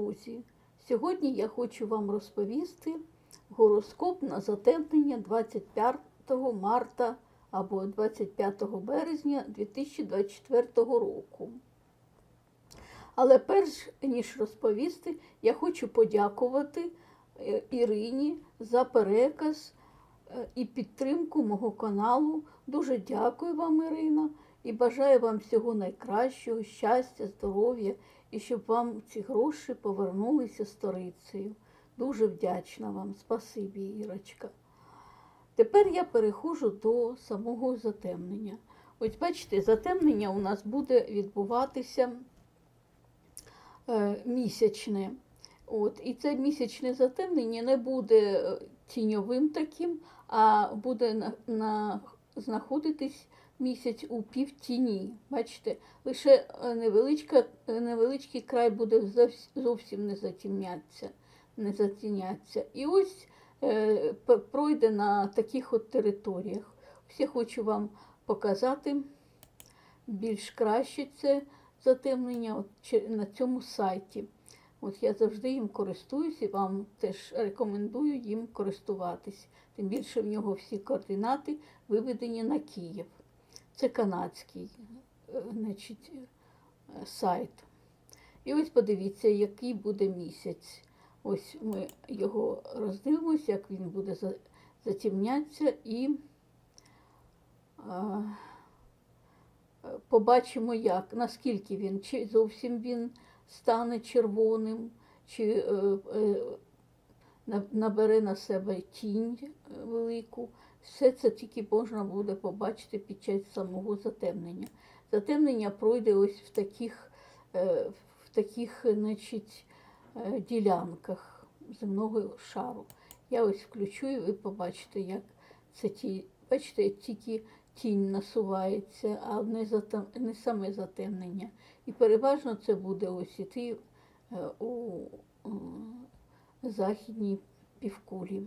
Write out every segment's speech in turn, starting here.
друзі! Сьогодні я хочу вам розповісти гороскоп на затемнення 25 марта або 25 березня 2024 року. Але перш ніж розповісти, я хочу подякувати е, Ірині за переказ е, і підтримку мого каналу. Дуже дякую вам, Ірина, і бажаю вам всього найкращого, щастя, здоров'я і щоб вам ці гроші повернулися сторицею. Дуже вдячна вам, спасибі, Ірочка. Тепер я переходжу до самого затемнення. Ось бачите, затемнення у нас буде відбуватися е, місячне. От, і це місячне затемнення не буде е, тіньовим таким, а буде на, на, знаходитись місяць у півтіні. Бачите, лише е, е, невеличкий край буде зовсім не затемняться. Не затіняться. І ось е, пройде на таких от територіях. Я хочу вам показати більш краще це затемнення от, на цьому сайті. От я завжди їм користуюсь і вам теж рекомендую їм користуватись. Тим більше в нього всі координати виведені на Київ. Це канадський е, значить, е, сайт. І ось подивіться, який буде місяць. Ось ми його роздивимося, як він буде за- затемнятися і а, е, побачимо, як, наскільки він, чи зовсім він стане червоним, чи е, е, набере на себе тінь велику. Все це тільки можна буде побачити під час самого затемнення. Затемнення пройде ось в таких, е, в таких значить, е, ділянках земного шару. Я ось включу і ви побачите, як це ті, бачите, тільки тінь насувається, а не, затем, не саме затемнення. І переважно це буде ось іти е, у західній півкулі.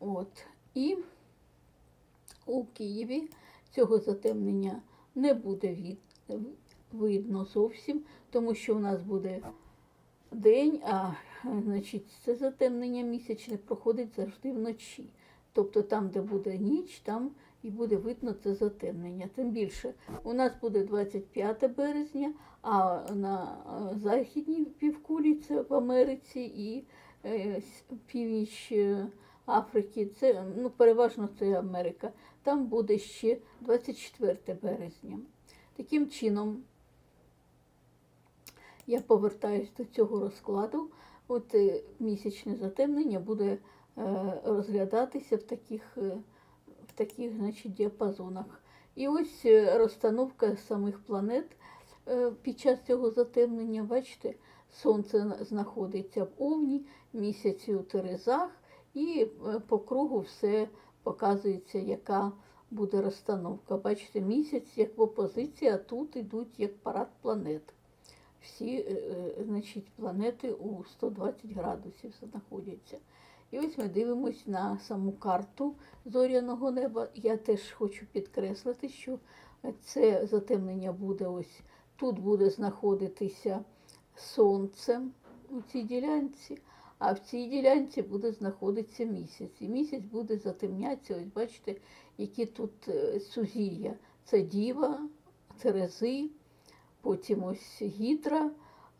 От. І у Києві цього затемнення не буде від, видно зовсім, тому що у нас буде день, а значить, це затемнення місячне проходить завжди вночі. Тобто там, де буде ніч, там і буде видно це затемнення. Тим більше у нас буде 25 березня, а на е, західній півкулі це в Америці і е, північ е, Африки, це ну, переважно це Америка. Там буде ще 24 березня. Таким чином, я повертаюсь до цього розкладу. От е, місячне затемнення буде е, розглядатися в таких, е, в таких значить, діапазонах. І ось розстановка самих планет під час цього затемнення, бачите, Сонце знаходиться в Овні, місяці у Терезах, і е, по кругу все показується, яка буде розстановка. Бачите, місяць як в опозиції, а тут йдуть як парад планет. Всі е, е, значить, планети у 120 градусів знаходяться. І ось ми дивимось на саму карту зоряного неба. Я теж хочу підкреслити, що це затемнення буде ось тут буде знаходитися сонце у цій ділянці, а в цій ділянці буде знаходитися місяць. І місяць буде затемнятися, ось бачите, які тут е, сузір'я. Це Діва, Терези, потім ось Гідра,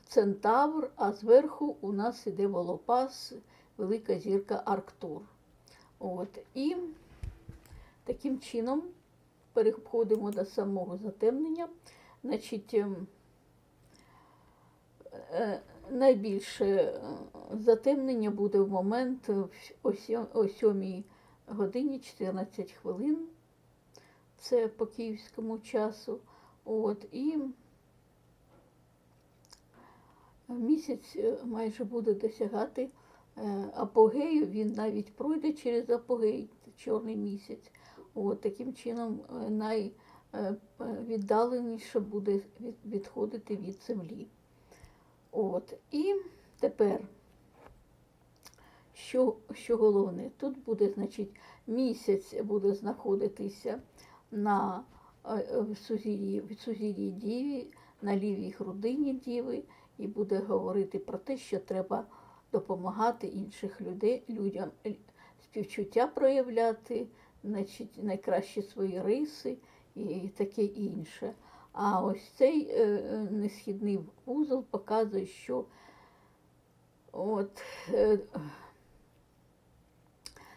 Центавр, а зверху у нас іде Волопас, велика зірка Арктур. От. І таким чином переходимо до самого затемнення. Значить, ем, е, найбільше е, затемнення буде в момент е, о 7 годині 14 хвилин. Це по київському часу. От, і місяць е, майже буде досягати апогею, він навіть пройде через апогей, чорний місяць. От, таким чином найвіддаленіше буде відходити від землі. От. І тепер, що, що головне, тут буде, значить, місяць буде знаходитися на е, е, в сузір'ї, Діві, на лівій грудині діви і буде говорити про те, що треба допомагати інших людей, людям співчуття проявляти, значить, найкращі свої риси і таке інше. А ось цей е, е, несхідний вузол показує, що от, е,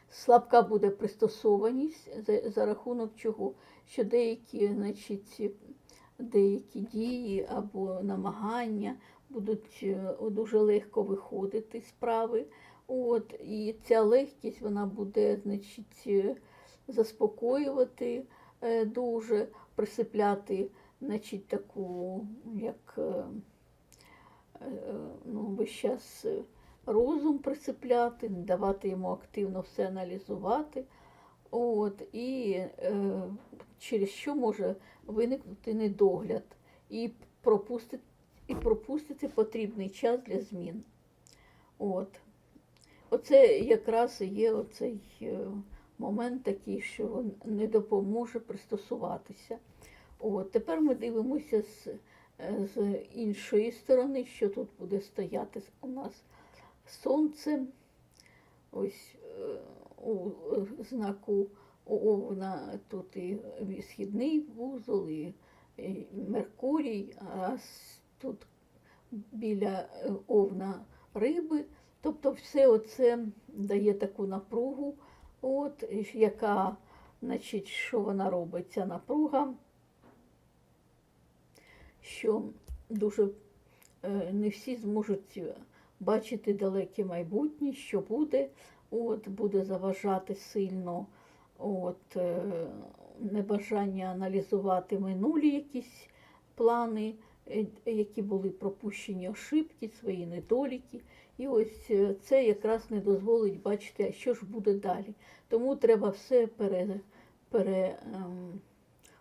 слабка буде пристосованість за, за рахунок чого, що деякі, значить, деякі дії або намагання будуть дуже легко виходити з справи. От, і ця легкість вона буде, значить, заспокоювати дуже, присипляти, значить, таку, як е, е, ну, весь час е, розум присипляти, не давати йому активно все аналізувати. От, і е, через що може виникнути недогляд і пропустити, і пропустити потрібний час для змін. От. Оце якраз і є оцей момент такий, що не допоможе пристосуватися. От. Тепер ми дивимося з, е, з іншої сторони, що тут буде стояти у нас сонце. Ось е, у е, знаку Овна тут і східний вузол, і, Меркурій, а тут біля Овна риби. Тобто все оце дає таку напругу, от, яка, значить, що вона робить, ця напруга, що дуже е, не всі зможуть бачити далеке майбутнє, що буде, от, буде заважати сильно от, е, небажання аналізувати минулі якісь плани, е, які були пропущені ошибки, свої недоліки. І ось е, це якраз не дозволить бачити, а що ж буде далі. Тому треба все пере, пере, ем,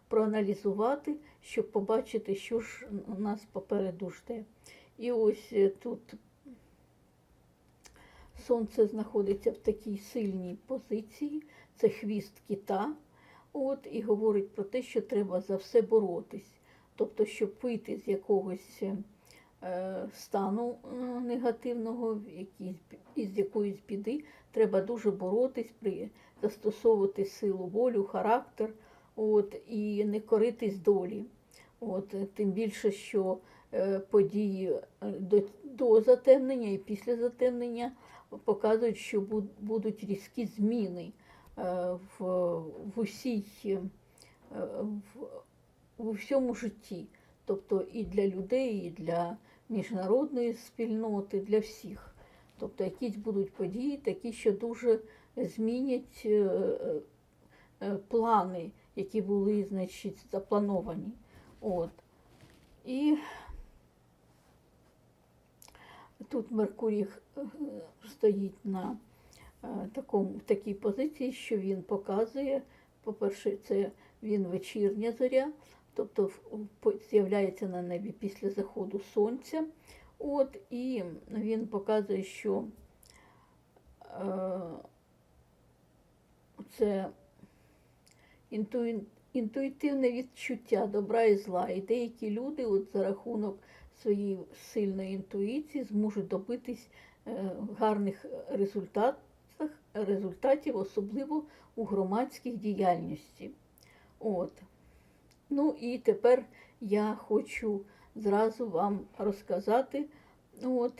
проаналізувати, щоб побачити, що ж у нас попереду жде. І ось е, тут сонце знаходиться в такій сильній позиції, це хвіст кита, от, і говорить про те, що треба за все боротись. Тобто, щоб вийти з якогось е, стану е, негативного, в якійсь, із якоїсь біди, треба дуже боротись, при, застосовувати силу, волю, характер, от, і не коритись долі. От, тим більше, що е, події е, до, до затемнення і після затемнення показують, що буд- будуть різкі зміни е, в, в усій в, в усьому житті. Тобто і для людей, і для міжнародної спільноти, для всіх. Тобто якісь будуть події, такі, що дуже змінять плани, які були, значить, заплановані. От. І тут Меркурій е, стоїть на е, такому, в такій позиції, що він показує, по-перше, це він вечірня зоря, тобто з'являється на небі після заходу сонця. От, і він показує, що е, це інтуї- інтуїтивне відчуття добра і зла. І деякі люди от за рахунок своєї сильної інтуїції зможуть добитись е, гарних результатів, результатів, особливо у громадських діяльності. От. Ну і тепер я хочу зразу вам розказати, от,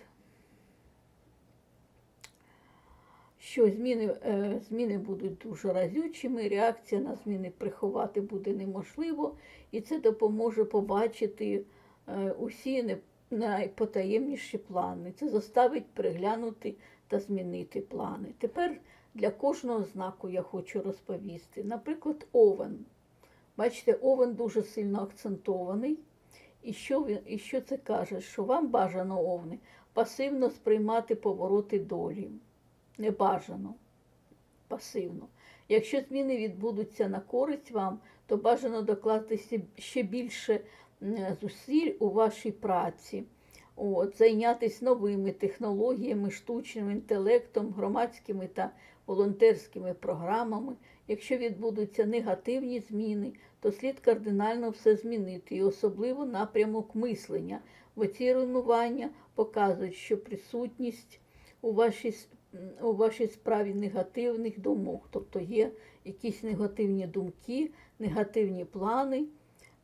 що зміни, е, зміни будуть дуже разючими, реакція на зміни приховати буде неможливо, і це допоможе побачити е, усі найпотаємніші плани. Це заставить переглянути та змінити плани. Тепер для кожного знаку я хочу розповісти. Наприклад, овен. Бачите, овен дуже сильно акцентований. І що, він, і що це каже? Що вам бажано, овни, пасивно сприймати повороти долі. Не бажано, пасивно. Якщо зміни відбудуться на користь вам, то бажано докласти ще більше зусиль у вашій праці. От, зайнятися новими технологіями, штучним інтелектом, громадськими та волонтерськими програмами. Якщо відбудуться негативні зміни, то слід кардинально все змінити, і особливо напрямок мислення. Бо ці руйнування показують, що присутність у вашій, у вашій справі негативних думок, тобто є якісь негативні думки, негативні плани,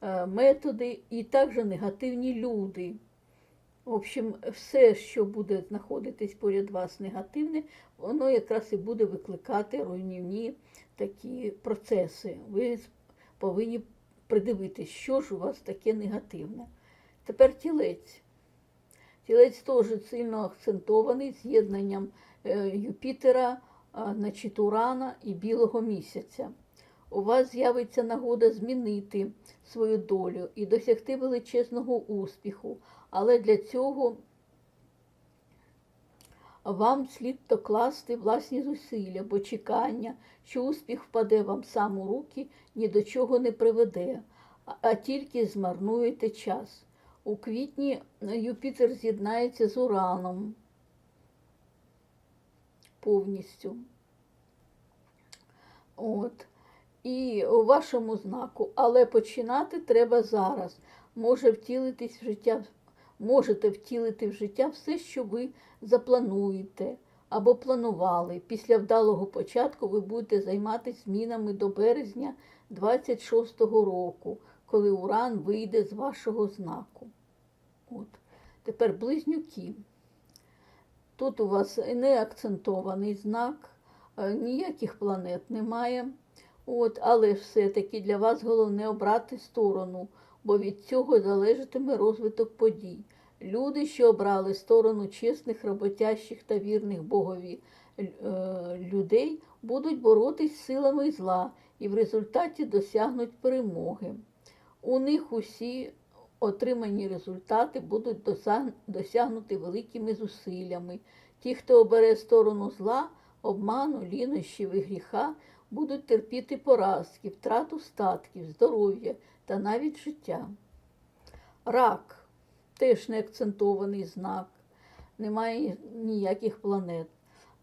е, методи і також негативні люди. В общем, все, що буде знаходитись поряд вас негативне, воно якраз і буде викликати руйнівні такі процеси. Ви повинні придивитись, що ж у вас таке негативне. Тепер тілець. Тілець теж сильно акцентований з'єднанням Юпітера, значить, Урана і білого місяця. У вас з'явиться нагода змінити свою долю і досягти величезного успіху, але для цього вам слід докласти власні зусилля, бо чекання, що успіх впаде вам сам у руки, ні до чого не приведе, а- тільки змарнуєте час. У квітні е, Юпітер з'єднається з Ураном повністю. От. І у вашому знаку, але починати треба зараз. Може втілитись в життя, можете втілити в життя все, що ви заплануєте або планували. Після вдалого початку ви будете займатися змінами до березня 26-го року, коли Уран вийде з вашого знаку. От. Тепер близнюки. Тут у вас не акцентований знак, е, ніяких планет немає. От, але все-таки для вас головне обрати сторону, бо від цього залежатиме розвиток подій. Люди, що обрали сторону чесних, роботящих та вірних Богові е, людей, будуть боротись силами зла і в результаті досягнуть перемоги. У них усі отримані результати будуть досяг- досягнуті великими зусиллями. Ті, хто обере сторону зла, обману, лінощів і гріха, будуть терпіти поразки, втрату статків, здоров'я та навіть життя. Рак теж не акцентований знак, немає ніяких планет.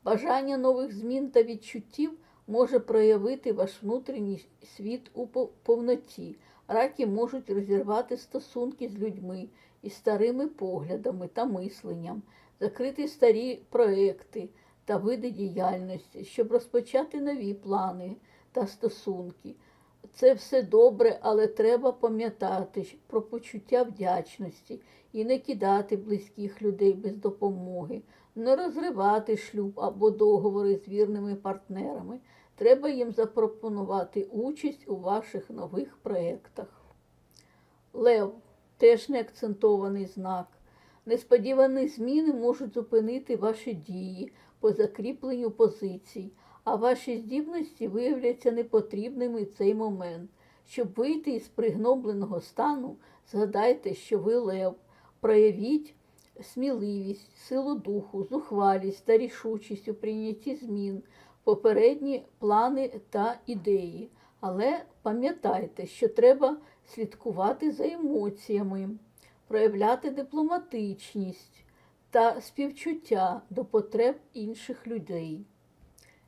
Бажання нових змін та відчуттів може проявити ваш внутрішній світ у повноті. Раки можуть розірвати стосунки з людьми із старими поглядами та мисленням, закрити старі проекти та види діяльності, щоб розпочати нові плани та стосунки. Це все добре, але треба пам'ятати про почуття вдячності і не кидати близьких людей без допомоги, не розривати шлюб або договори з вірними партнерами. Треба їм запропонувати участь у ваших нових проєктах. Лев теж не акцентований знак. Несподівані зміни можуть зупинити ваші дії по закріпленню позицій, а ваші здібності виявляться непотрібними в цей момент. Щоб вийти із пригнобленого стану, згадайте, що ви лев, проявіть сміливість, силу духу, зухвалість та рішучість у прийнятті змін, попередні плани та ідеї. Але пам'ятайте, що треба слідкувати за емоціями, проявляти дипломатичність та співчуття до потреб інших людей.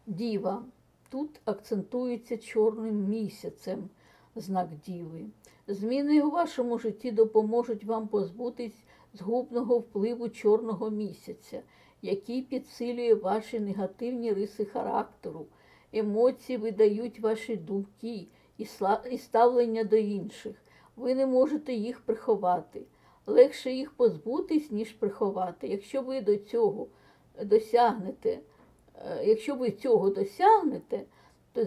Діва. Тут акцентується чорним місяцем знак діви. Зміни у вашому житті допоможуть вам позбутись згубного впливу чорного місяця, який підсилює ваші негативні риси характеру. Емоції видають ваші думки і ставлення до інших. Ви не можете їх приховати. Легше їх позбутись, ніж приховати. Якщо ви до цього досягнете, е, якщо ви цього досягнете, то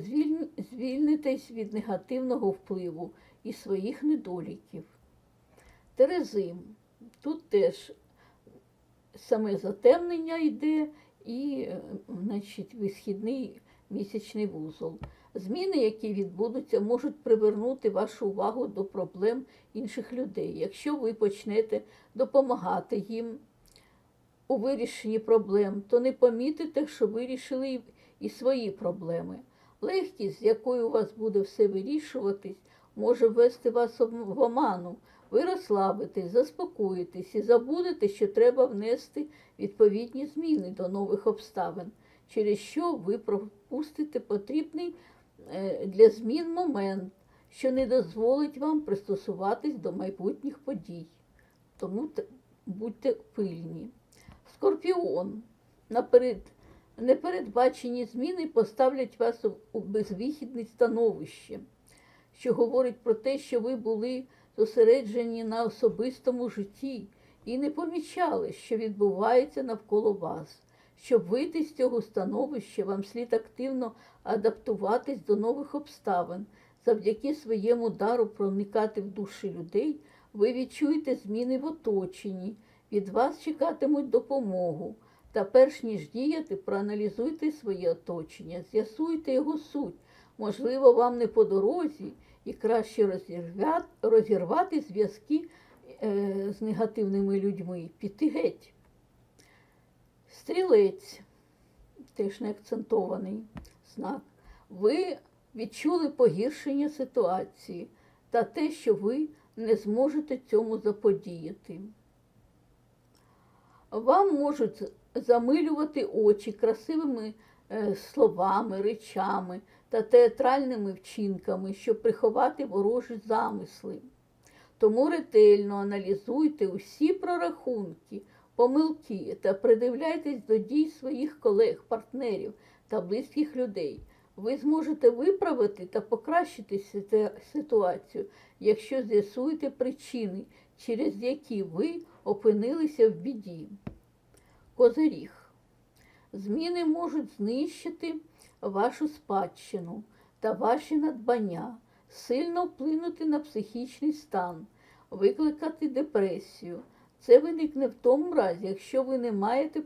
звільнитесь від негативного впливу і своїх недоліків. Терезим. Тут теж саме затемнення йде і е, значить, висхідний місячний вузол. Зміни, які відбудуться, можуть привернути вашу увагу до проблем інших людей. Якщо ви почнете допомагати їм у вирішенні проблем, то не помітите, що вирішили і- свої проблеми. Легкість, з якою у вас буде все вирішуватись, може ввести вас в оману. Ви розслабитесь, заспокоїтесь і забудете, що треба внести відповідні зміни до нових обставин, через що ви пропустите потрібний е, для змін момент, що не дозволить вам пристосуватись до майбутніх подій. Тому будьте пильні. Скорпіон. Наперед, непередбачені зміни поставлять вас у- безвихідне становище, що говорить про те, що ви були зосереджені на особистому житті і не помічали, що відбувається навколо вас. Щоб вийти з цього становища, вам слід активно адаптуватись до нових обставин. Завдяки своєму дару проникати в душі людей, ви відчуєте зміни в оточенні, від вас чекатимуть допомогу. Та перш ніж діяти, проаналізуйте своє оточення, з'ясуйте його суть. Можливо, вам не по дорозі і краще розірвати, зв'язки е, з негативними людьми, піти геть. Стрілець, теж не акцентований знак. Ви відчули погіршення ситуації та те, що ви не зможете цьому заподіяти. Вам можуть замилювати очі красивими е, словами, речами та театральними вчинками, щоб приховати ворожі замисли. Тому ретельно аналізуйте усі прорахунки, помилки та придивляйтесь до дій своїх колег, партнерів та близьких людей. Ви зможете виправити та покращити ситуацію, якщо з'ясуєте причини, через які ви опинилися в біді. Козиріг. Зміни можуть знищити вашу спадщину та ваші надбання, сильно вплинути на психічний стан, викликати депресію. Це виникне в тому разі, якщо ви не маєте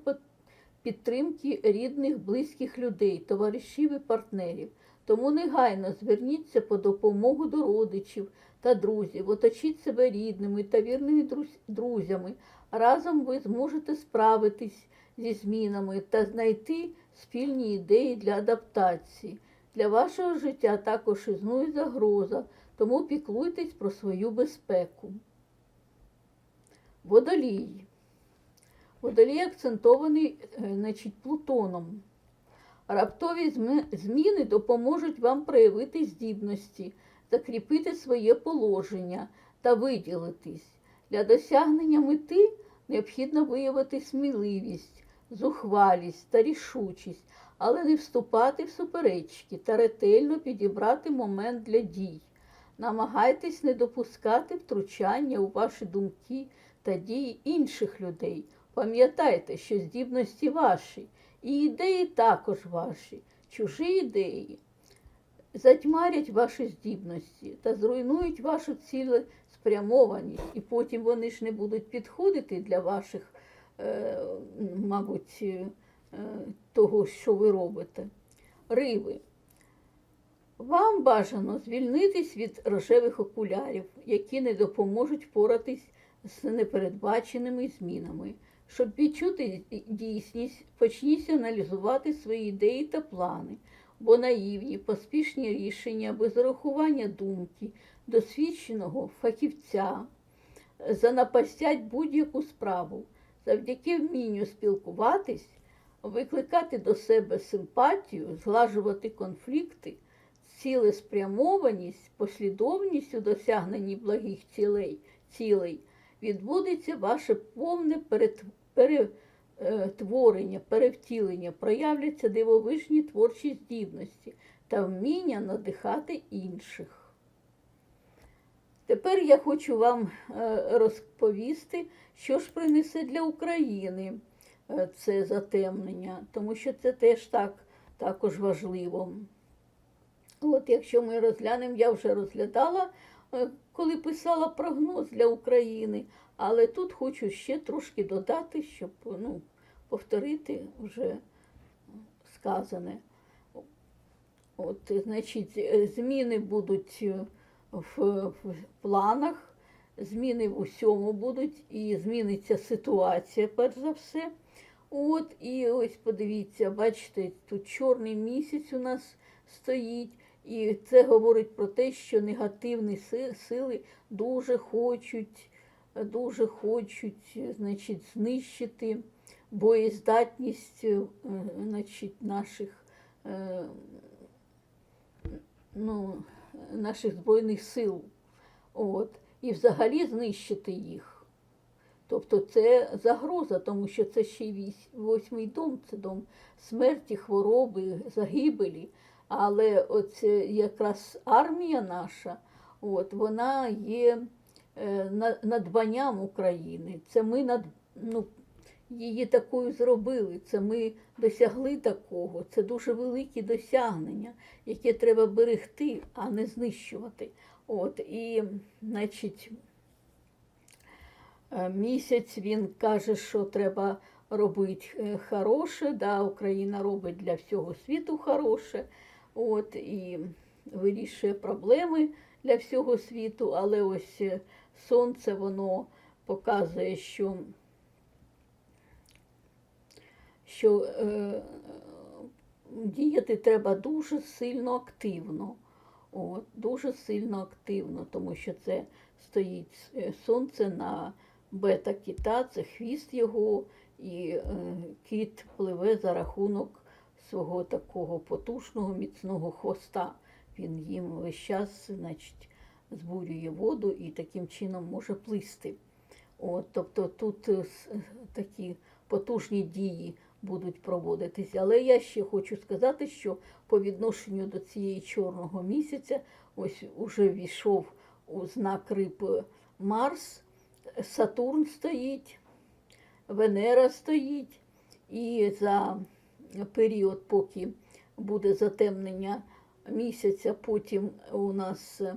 підтримки рідних, близьких людей, товаришів і партнерів. Тому негайно зверніться по допомогу до родичів та друзів, оточіть себе рідними та вірними друзями. Разом ви зможете справитись зі змінами та знайти спільні ідеї для адаптації. Для вашого життя також існує загроза, тому піклуйтесь про свою безпеку. Водолій. Водолій акцентований е, значить, Плутоном. Раптові зміни допоможуть вам проявити здібності, закріпити своє положення та виділитись. Для досягнення мети необхідно виявити сміливість, зухвалість та рішучість, але не вступати в суперечки та ретельно підібрати момент для дій. Намагайтесь не допускати втручання у ваші думки та дії інших людей. Пам'ятайте, що здібності ваші, і ідеї також ваші, чужі ідеї затьмарять ваші здібності та зруйнують вашу цілеспрямованість, і потім вони ж не будуть підходити для ваших, мабуть, е, того, що ви робите. Риби. Вам бажано звільнитись від рожевих окулярів, які не допоможуть впоратись з непередбаченими змінами. Щоб відчути дійсність, почніться аналізувати свої ідеї та плани, бо наївні, поспішні рішення без урахування думки, досвідченого фахівця занапастять будь-яку справу. Завдяки вмінню спілкуватись, викликати до себе симпатію, зглажувати конфлікти, цілеспрямованість, послідовність у досягненні благих цілей, цілей, відбудеться ваше повне перет- перетворення, перевтілення, проявляться дивовижні творчі здібності та вміння надихати інших. Тепер я хочу вам е, розповісти, що ж принесе для України е, це затемнення, тому що це теж так, також важливо. От якщо ми розглянемо, я вже розглядала, е, коли писала прогноз для України, але тут хочу ще трошки додати, щоб ну, повторити вже сказане. От, значить, зміни будуть в, в планах, зміни в усьому будуть, і зміниться ситуація, перш за все. От, і ось подивіться, бачите, тут чорний місяць у нас стоїть, і це говорить про те, що негативні сили дуже хочуть, дуже хочуть, значить, знищити боєздатність е, значить, наших е, ну, наших Збройних сил. От, і взагалі знищити їх. Тобто це загроза, тому що це ще й восьмий дом, це дом смерті, хвороби, загибелі. Але оце якраз армія наша, от, вона є е, надбанням України. Це ми над, ну, її такою зробили. Це ми досягли такого. Це дуже великі досягнення, яке треба берегти, а не знищувати. От, і, значить, е, місяць він каже, що треба робити е, хороше, да, Україна робить для всього світу хороше, от, і вирішує проблеми для всього світу, але ось е, сонце воно показує, що, що е, діяти треба дуже сильно активно. От, дуже сильно активно, тому що це стоїть е, сонце на бета-кіта, це хвіст його, і е, кіт пливе за рахунок свого такого потужного, міцного хвоста. Він їм весь час, значить, збурює воду і таким чином може плисти. От, тобто тут е, такі потужні дії будуть проводитися. Але я ще хочу сказати, що по відношенню до цієї чорного місяця ось уже війшов у знак риб Марс, Сатурн стоїть, Венера стоїть, і за період, поки буде затемнення місяця, потім у нас е,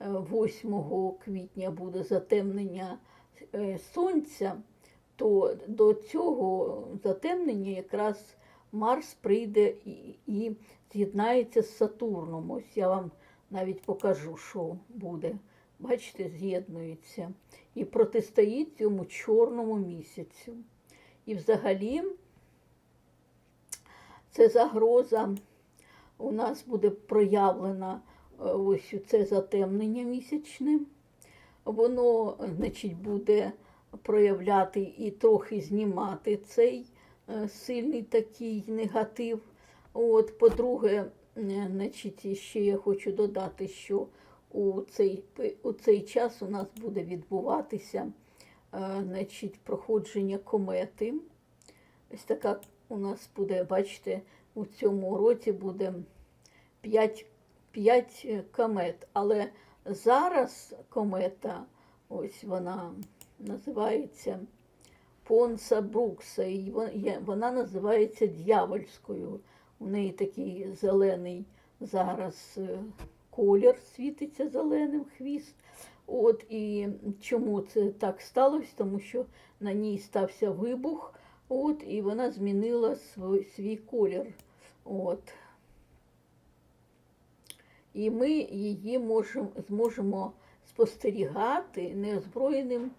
8 квітня буде затемнення е, сонця, то до цього затемнення якраз Марс прийде і, і з'єднається з Сатурном. Ось я вам навіть покажу, що буде. Бачите, з'єднується. І протистоїть цьому чорному місяцю. І взагалі це загроза у нас буде проявлена е, ось це затемнення місячне. Воно, значить, буде проявляти і трохи знімати цей е, сильний такий негатив. От, по-друге, е, значить, ще я хочу додати, що у цей, у цей час у нас буде відбуватися е, значить, проходження комети. Ось така у нас буде, бачите, у цьому році буде 5, 5 комет. Але зараз комета, ось вона називається Понса Брукса, і вона називається дьявольською. У неї такий зелений зараз е, колір світиться зеленим хвіст. От і чому це так сталося? Тому що на ній стався вибух, от, і вона змінила свій, свій колір. От. І ми її можем, зможемо спостерігати неозброєним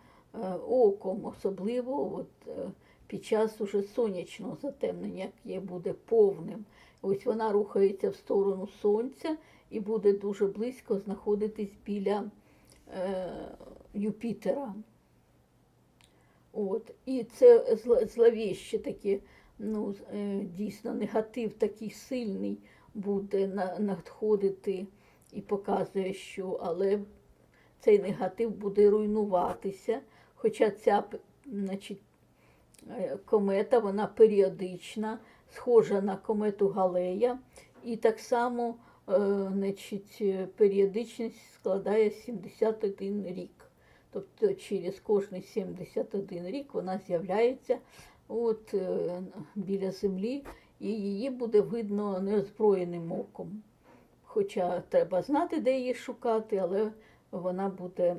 оком, особливо от, е, під час уже сонячного затемнення, яке буде повним. Ось вона рухається в сторону сонця і буде дуже близько знаходитись біля е, Юпітера. От. І це зловіще таке, ну, е, дійсно, негатив такий сильний буде надходити і показує, що але цей негатив буде руйнуватися. Хоча ця значить, е, комета, вона періодична, схожа на комету Галея, і так само е, значить, періодичність складає 71 рік. Тобто через кожний 71 рік вона з'являється от, е, біля землі, і її буде видно неозброєним оком. Хоча треба знати, де її шукати, але вона буде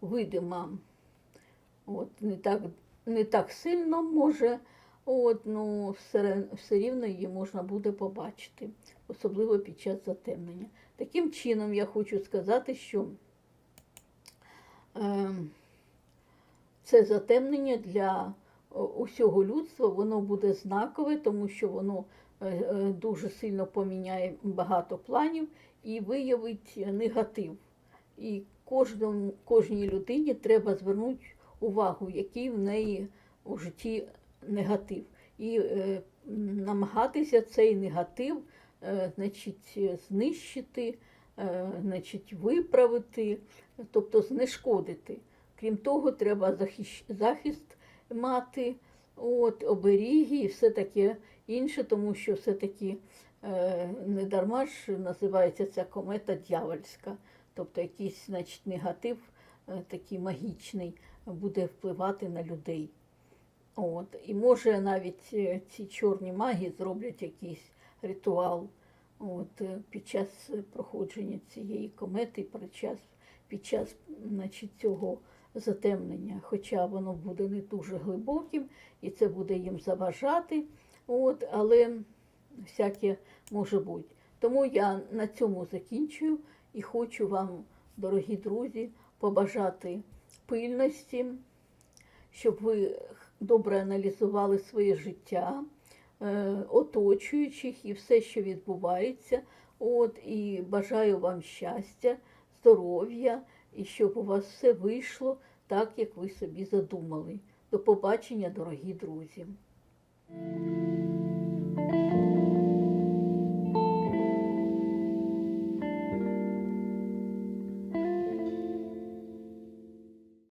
видима. От, не, так, не так сильно може, от, ну, все, все рівно її можна буде побачити, особливо під час затемнення. Таким чином, я хочу сказати, що е, це затемнення для усього людства, воно буде знакове, тому що воно е, е, дуже сильно поміняє багато планів і виявить негатив. І кожному, кожній людині треба звернути увагу, який в неї у житті негатив. І е, намагатися цей негатив е, значить, знищити, е, значить, виправити, тобто знешкодити. Крім того, треба захищ- захист мати, от, оберіги і все таке інше, тому що все-таки е, не дарма ж називається ця комета дьявольська, тобто якийсь значить, негатив е, такий магічний буде впливати на людей. От. І може навіть е, ці чорні маги зроблять якийсь ритуал от, е, під час проходження цієї комети, під час, під час значить, цього затемнення, хоча воно буде не дуже глибоким і це буде їм заважати, от, але всяке може бути. Тому я на цьому закінчую і хочу вам, дорогі друзі, побажати пильності, щоб ви добре аналізували своє життя, е, оточуючих і все, що відбувається. От, і бажаю вам щастя, здоров'я, і щоб у вас все вийшло так, як ви собі задумали. До побачення, дорогі друзі!